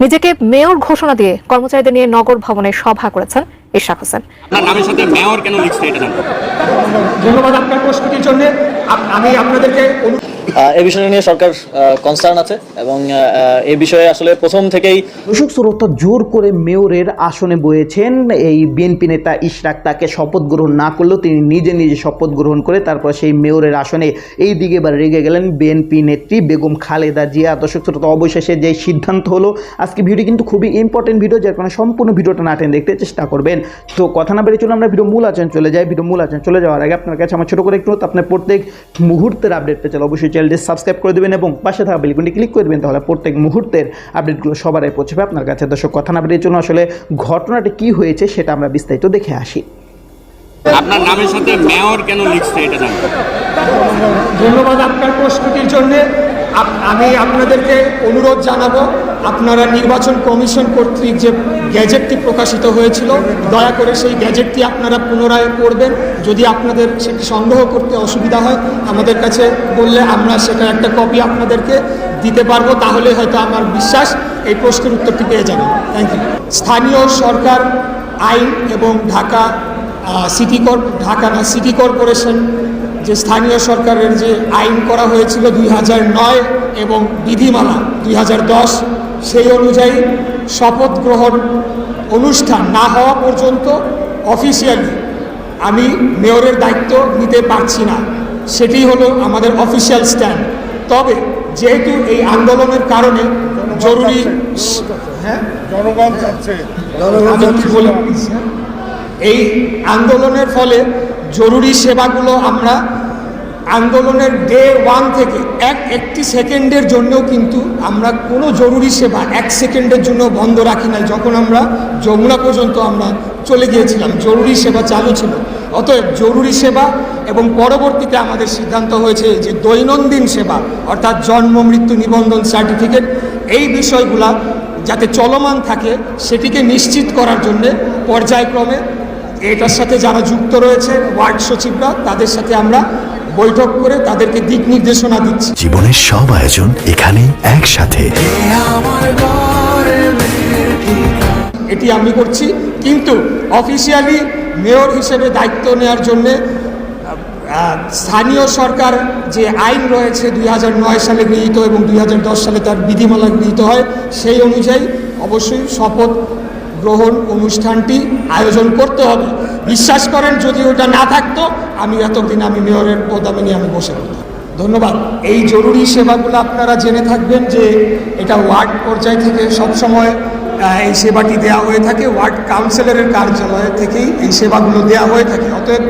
নিজেকে মেয়র ঘোষণা দিয়ে কর্মচারীদের নিয়ে নগর ভবনে সভা করেছেন ইশাক হোসেন। আপনার নামের সাথে মেয়র কেন লিখছে এটা ধন্যবাদ আপনার প্রশ্নটির জন্য। আমি আপনাদেরকে অনু- আহ, নিয়ে সরকার কনসার্ন আছে এবং আহ, বিষয়ে আসলে প্রথম থেকেই দর্শক শ্রোতা জোর করে মেয়রের আসনে বয়েছেন। এই বিএনপি নেতা ইশরাক তাকে শপথ গ্রহণ না করলেও তিনি নিজে নিজে শপথ গ্রহণ করে তারপর সেই মেয়রের আসনে এই দিকে এবার রেগে গেলেন বিএনপি নেত্রী বেগম খালেদা জিয়া। দর্শক শ্রোতা অবশেষে যে সিদ্ধান্ত হলো আজকে ভিডিও কিন্তু খুবই ইম্পর্টেন্ট ভিডিও যার কারণে সম্পূর্ণ ভিডিওটা না টেনে দেখতে চেষ্টা করবেন। তো কথা না বেরিয়ে চলে আমরা ভিডিও মূল আচরণ চলে যাই, ভিডিও মূল আচরণ চলে যাওয়ার আগে আপনার কাছে আমার ছোটো করে একটু আপনার প্রত্যেক মুহূর্তের আপডেট পেয়ে চলে অবশ্যই চ্যানেলটি সাবস্ক্রাইব করে দেবেন এবং পাশে থাকা বেলকনটি ক্লিক করে দেবেন, তাহলে প্রত্যেক মুহূর্তের আপডেটগুলো সবারই পৌঁছবে আপনার কাছে। দর্শক, কথা না বেরিয়ে চলুন, আসলে ঘটনাটি কী হয়েছে সেটা আমরা বিস্তারিত দেখে আসি। আপনার নামের সাথে মেয়র কেন লিখছে এটা জানতে ধন্যবাদ আপনার প্রশ্নটির জন্য। আমি আপনাদেরকে অনুরোধ জানাব, আপনারা নির্বাচন কমিশন কর্তৃক যে গ্যাজেটটি প্রকাশিত হয়েছিল, দয়া করে সেই গ্যাজেটটি আপনারা পুনরায় পড়বেন। যদি আপনাদের সেটি সংগ্রহ করতে অসুবিধা হয়, আমাদের কাছে বললে আমরা সেটা একটা কপি আপনাদেরকে দিতে পারব, তাহলে হয়তো আমার বিশ্বাস এই প্রশ্নের উত্তরটি পেয়ে যাবেন। থ্যাংক ইউ স্থানীয় সরকার, আইন এবং ঢাকা সিটি কর ঢাকা না সিটি কর্পোরেশন যে স্থানীয় সরকারের যে আইন করা হয়েছিল দুই নয় এবং বিধিমালা দুই হাজার দশ সেই অনুযায়ী শপথ গ্রহণ অনুষ্ঠান না হওয়া পর্যন্ত অফিসিয়ালি আমি মেয়রের দায়িত্ব নিতে পারছি না। সেটি হলো আমাদের অফিসিয়াল স্ট্যান্ড তবে যেহেতু এই আন্দোলনের কারণে জরুরি হ্যাঁ? জনগণ চাচ্ছে? এই আন্দোলনের ফলে জরুরি সেবাগুলো আমরা আন্দোলনের ডে ওয়ান থেকে এক একটি সেকেন্ডের জন্যও কিন্তু আমরা কোনো জরুরি সেবা এক সেকেন্ডের জন্য বন্ধ রাখি নাই যখন আমরা যমুনা পর্যন্ত আমরা চলে গিয়েছিলাম। জরুরি সেবা চালু ছিল। অতএব জরুরি সেবা এবং পরবর্তীতে আমাদের সিদ্ধান্ত হয়েছে যে দৈনন্দিন সেবা অর্থাৎ জন্ম, মৃত্যু, নিবন্ধন সার্টিফিকেট এই বিষয়গুলা যাতে চলমান থাকে সেটিকে নিশ্চিত করার জন্যে পর্যায়ক্রমে এটার সাথে যারা যুক্ত রয়েছে ওয়ার্ড সচিবরা তাদের সাথে আমরা বৈঠক করে তাদেরকে দিক নির্দেশনা দিচ্ছি। জীবনের সব আয়োজন এখানে একসাথে। এটি আমি করছি কিন্তু অফিসিয়ালি মেয়র হিসেবে দায়িত্ব নেওয়ার জন্যে স্থানীয় সরকার যে আইন রয়েছে দুই হাজার নয় সালে গৃহীত এবং দুই হাজার দশ সালে তার বিধিমালা গৃহীত হয় সেই অনুযায়ী অবশ্যই শপথ গ্রহণ অনুষ্ঠানটি আয়োজন করতে হবে। বিশ্বাস করেন, যদি ওটা না থাকতো, আমি এতদিন আমি মেয়রের পদামে নিয়ে আমি বসে পড়তাম ধন্যবাদ। এই জরুরি সেবাগুলো আপনারা জেনে থাকবেন যে এটা ওয়ার্ড পর্যায় থেকে সবসময় এই সেবাটি দেওয়া হয়ে থাকে। ওয়ার্ড কাউন্সিলরের কার্যালয় থেকেই এই সেবাগুলো দেওয়া হয়ে থাকে। অতএব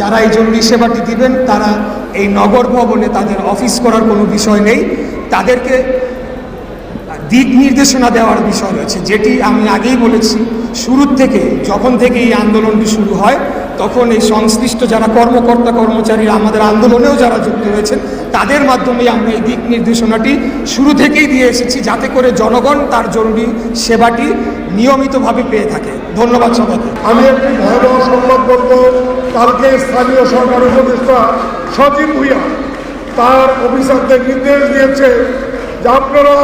যারা এই জরুরি সেবাটি দিবেন, তারা এই নগর ভবনে তাদের অফিস করার কোনো বিষয় নেই। তাদেরকে দিক নির্দেশনা দেওয়ার বিষয় রয়েছে, যেটি আমি আগেই বলেছি। শুরুর থেকে, যখন থেকে এই আন্দোলনটি শুরু হয়, তখন এই সংশ্লিষ্ট যারা কর্মকর্তা, কর্মচারীরা আমাদের আন্দোলনেও যারা যুক্ত রয়েছেন, তাদের মাধ্যমে আমরা এই দিক নির্দেশনাটি শুরু থেকেই দিয়ে এসেছি, যাতে করে জনগণ তার জরুরি সেবাটি নিয়মিতভাবে পেয়ে থাকে। ধন্যবাদ সবাইকে। আমি একটি ভয়াবহ সংবাদ বলব, কালকে স্থানীয় সরকার উপদেষ্টা সচিব ভুইয়া তার অফিসারদের নির্দেশ দিয়েছে যে আপনারা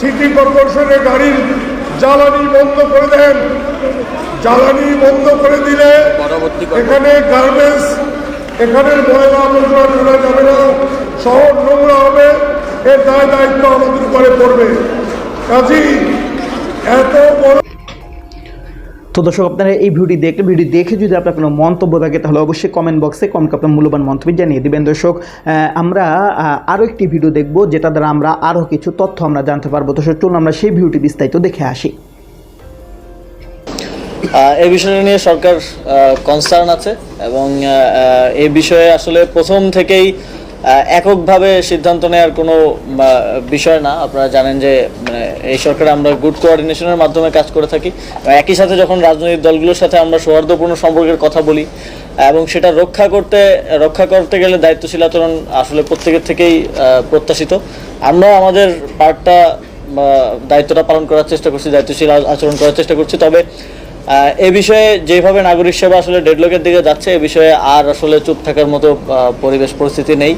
সিটি কর্পোরেশনের গাড়ির জ্বালানি বন্ধ করে দেন। জ্বালানি বন্ধ করে দিলে এখানে গার্মেন্টস এখানে ময়লা আবর্জনা ফেলা যাবে না। শহর নোংরা হবে এর দায় দায়িত্ব আমাদের উপরে পড়বে। কাজী এত বড় তো দর্শক, আপনারা এই ভিডিওটি দেখলে ভিডিও দেখে যদি আপনার কোনো মন্তব্য থাকে, তাহলে অবশ্যই কমেন্ট বক্সে কমেন্ট আপনার মূল্যবান মন্তব্য জানিয়ে দেবেন। দর্শক আমরা আরও একটি ভিডিও দেখব, যেটা দ্বারা আমরা আরও কিছু তথ্য আমরা জানতে পারব। দর্শক, চলুন আমরা সেই ভিডিওটি বিস্তারিত দেখে আসি। এই বিষয়টা নিয়ে সরকার কনসার্ন আছে এবং এই বিষয়ে আসলে প্রথম থেকেই এককভাবে সিদ্ধান্ত নেওয়ার কোনো বিষয় না। আপনারা জানেন যে মানে, এই সরকারে আমরা গুড কোঅর্ডিনেশনের মাধ্যমে কাজ করে থাকি। একই সাথে যখন রাজনৈতিক দলগুলোর সাথে আমরা সৌহার্দ্যপূর্ণ সম্পর্কের কথা বলি এবং সেটা রক্ষা করতে রক্ষা করতে গেলে দায়িত্বশীল আচরণ আসলে প্রত্যেকের থেকেই প্রত্যাশিত। আমরা আমাদের পার্টটা দায়িত্বটা পালন করার চেষ্টা করছি দায়িত্বশীল আচরণ করার চেষ্টা করছি। তবে এ বিষয়ে যেভাবে নাগরিক সেবা আসলে ডেডলকের দিকে যাচ্ছে, এ বিষয়ে আর আসলে চুপ থাকার মতো পরিবেশ পরিস্থিতি নেই।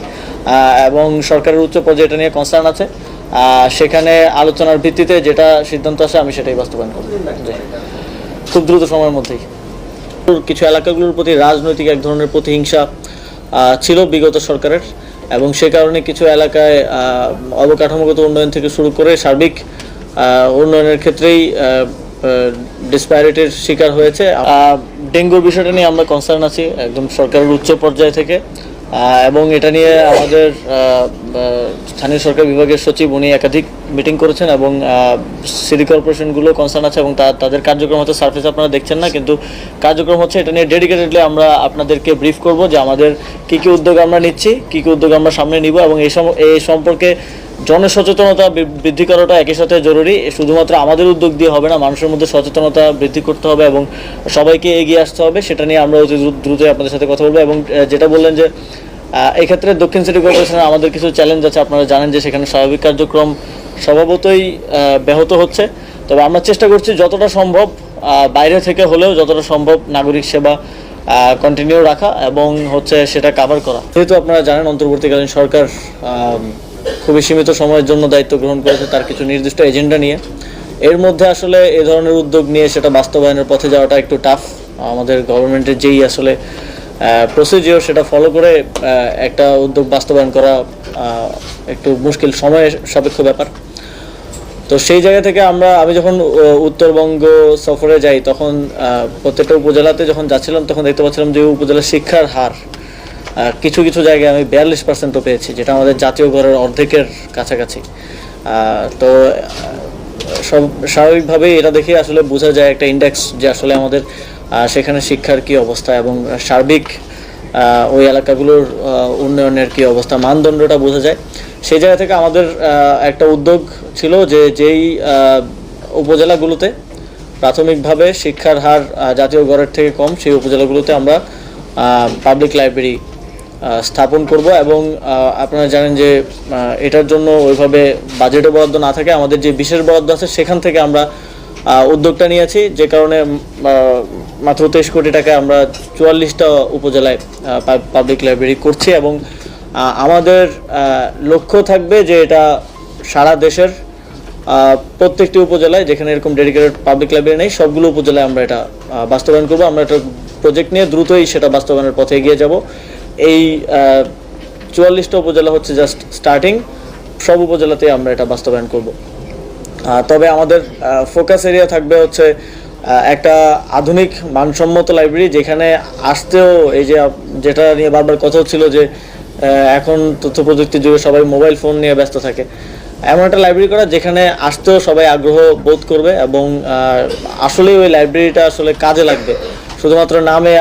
এবং সরকারের উচ্চ পর্যায়ে এটা নিয়ে কনসার্ন আছে। সেখানে আলোচনার ভিত্তিতে যেটা সিদ্ধান্ত আসে, আমি সেটাই বাস্তবায়ন করব। খুব দ্রুত সময়ের মধ্যেই। কিছু এলাকাগুলোর প্রতি রাজনৈতিক এক ধরনের প্রতিহিংসা ছিল বিগত সরকারের। এবং সে কারণে কিছু এলাকায় অবকাঠামোগত উন্নয়ন থেকে শুরু করে সার্বিক উন্নয়নের ক্ষেত্রেই ডিসপ্যারিটির শিকার হয়েছে। আহ, ডেঙ্গুর বিষয়টা নিয়ে আমরা কনসার্ন আছি একদম সরকারের উচ্চ পর্যায় থেকে। এবং এটা নিয়ে আমাদের স্থানীয় সরকার বিভাগের সচিব উনি একাধিক মিটিং করেছেন এবং সিটি কর্পোরেশনগুলো কনসার্ন আছে এবং তাদের কার্যক্রম হচ্ছে সার্ফেস আপনারা দেখছেন না কিন্তু কার্যক্রম হচ্ছে এটা নিয়ে ডেডিকেটেডলি আমরা আপনাদেরকে ব্রিফ করব যে আমাদের কী কী উদ্যোগ আমরা নিচ্ছি কী কী উদ্যোগ আমরা সামনে নিব এবং এই সম এই সম্পর্কে জনসচেতনতা বৃদ্ধি করাটা একই সাথে জরুরি। শুধুমাত্র আমাদের উদ্যোগ দিয়ে হবে না, মানুষের মধ্যে সচেতনতা বৃদ্ধি করতে হবে এবং সবাইকে এগিয়ে আসতে হবে, সেটা নিয়ে আমরা অতি দ্রু- দ্রুতই আপনাদের সাথে কথা বলব। এবং যেটা বললেন যে এক্ষেত্রে দক্ষিণ সিটি কর্পোরেশনের আমাদের কিছু চ্যালেঞ্জ আছে, আপনারা জানেন যে সেখানে স্বাভাবিক কার্যক্রম স্বভাবতই ব্যাহত হচ্ছে। তবে আমরা চেষ্টা করছি যতটা সম্ভব বাইরে থেকে হলেও যতটা সম্ভব নাগরিক সেবা কন্টিনিউ রাখা এবং হচ্ছে সেটা কাভার করা। যেহেতু আপনারা জানেন, অন্তর্বর্তীকালীন সরকার খুবই সীমিত সময়ের জন্য দায়িত্ব গ্রহণ করেছে তার কিছু নির্দিষ্ট এজেন্ডা নিয়ে। এর মধ্যে আসলে এ ধরনের উদ্যোগ নিয়ে সেটা বাস্তবায়নের পথে যাওয়াটা একটু টাফ আমাদের গভর্নমেন্টের যেই আসলে প্রসিজিওর সেটা ফলো করে একটা উদ্যোগ বাস্তবায়ন করা একটু মুশকিল সময় সাপেক্ষ ব্যাপার। তো সেই জায়গা থেকে আমরা, আমি যখন উত্তরবঙ্গ সফরে যাই, তখন প্রত্যেকটা উপজেলাতে যখন যাচ্ছিলাম, তখন দেখতে পাচ্ছিলাম যে উপজেলার শিক্ষার হার কিছু কিছু জায়গায় আমি বিয়াল্লিশ পার্সেন্টও পেয়েছি, যেটা আমাদের জাতীয় গড়ের অর্ধেকের কাছাকাছি। তো সব, স্বাভাবিকভাবেই এটা দেখে আসলে বোঝা যায় একটা ইন্ডেক্স যে আসলে আমাদের সেখানে শিক্ষার কি অবস্থা এবং সার্বিক ওই এলাকাগুলোর উন্নয়নের কি অবস্থা, মানদণ্ডটা বোঝা যায়। সেই জায়গা থেকে আমাদের একটা উদ্যোগ ছিল যে যেই উপজেলাগুলোতে প্রাথমিকভাবে শিক্ষার হার জাতীয় গড়ের থেকে কম, সেই উপজেলাগুলোতে আমরা পাবলিক লাইব্রেরি স্থাপন করব এবং আপনারা জানেন যে এটার জন্য ওইভাবে বাজেটে বরাদ্দ না থাকে। আমাদের যে বিশেষ বরাদ্দ আছে, সেখান থেকে আমরা উদ্যোগটা নিয়েছি। যে কারণে মাত্র তেইশ কোটি টাকায় আমরা চুয়াল্লিশটা উপজেলায় পাবলিক লাইব্রেরি করছি এবং আমাদের লক্ষ্য থাকবে যে এটা সারা দেশের প্রত্যেকটি উপজেলায়, যেখানে এরকম ডেডিকেটেড পাবলিক লাইব্রেরি নেই, সবগুলো উপজেলায় আমরা এটা বাস্তবায়ন করব। আমরা একটা প্রজেক্ট নিয়ে দ্রুতই সেটা বাস্তবায়নের পথে এগিয়ে যাব। এই চুয়াল্লিশটা উপজেলা হচ্ছে জাস্ট স্টার্টিং সব উপজেলাতেই আমরা এটা বাস্তবায়ন করব। তবে আমাদের ফোকাস এরিয়া থাকবে হচ্ছে একটা আধুনিক মানসম্মত লাইব্রেরি যেখানে আসতেও এই যে যেটা নিয়ে বারবার কথা হচ্ছিল যে এখন তথ্য প্রযুক্তির যুগে সবাই মোবাইল ফোন নিয়ে ব্যস্ত থাকে। এমন একটা লাইব্রেরি করা যেখানে আসতেও সবাই আগ্রহ বোধ করবে এবং আসলে ওই লাইব্রেরিটা আসলে কাজে লাগবে। শুধুমাত্র নামে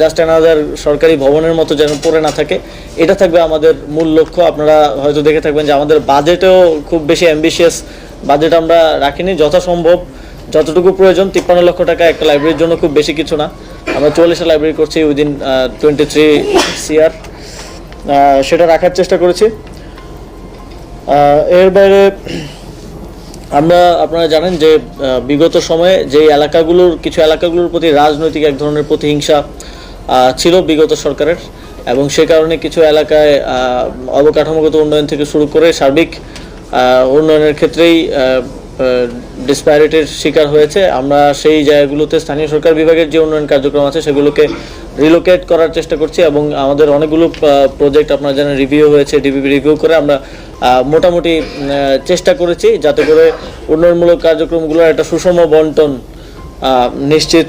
জাস্ট অ্যানাদার সরকারি ভবনের মতো যেন পড়ে না থাকে, এটা থাকবে আমাদের মূল লক্ষ্য। আপনারা হয়তো দেখে থাকবেন যে আমাদের বাজেটেও খুব বেশি অ্যাম্বিশিয়াস বাজেট আমরা রাখিনি, যথাসম্ভব, যতটুকু প্রয়োজন, তিপ্পান্ন লক্ষ টাকা একটা লাইব্রেরির জন্য খুব বেশি কিছু না। আমরা চল্লিশটা লাইব্রেরি করছি উইদিন টোয়েন্টি থ্রি সিআর সেটা রাখার চেষ্টা করেছি। এর বাইরে আমরা, আপনারা জানেন যে বিগত সময়ে যে এলাকাগুলোর, কিছু এলাকাগুলোর প্রতি রাজনৈতিক এক ধরনের প্রতিহিংসা ছিল বিগত সরকারের এবং সে কারণে কিছু এলাকায় অবকাঠামোগত উন্নয়ন থেকে শুরু করে সার্বিক উন্নয়নের ক্ষেত্রেই ডিসপ্যারিটির শিকার হয়েছে। আমরা সেই জায়গাগুলোতে স্থানীয় সরকার বিভাগের যে উন্নয়ন কার্যক্রম আছে, সেগুলোকে রিলোকেট করার চেষ্টা করছি এবং আমাদের অনেকগুলো প্রজেক্ট আপনারা জানেন রিভিউ হয়েছে ডিবিপি রিভিউ করে আমরা মোটামুটি চেষ্টা করেছি যাতে করে উন্নয়নমূলক কার্যক্রমগুলোর একটা সুষম বন্টন নিশ্চিত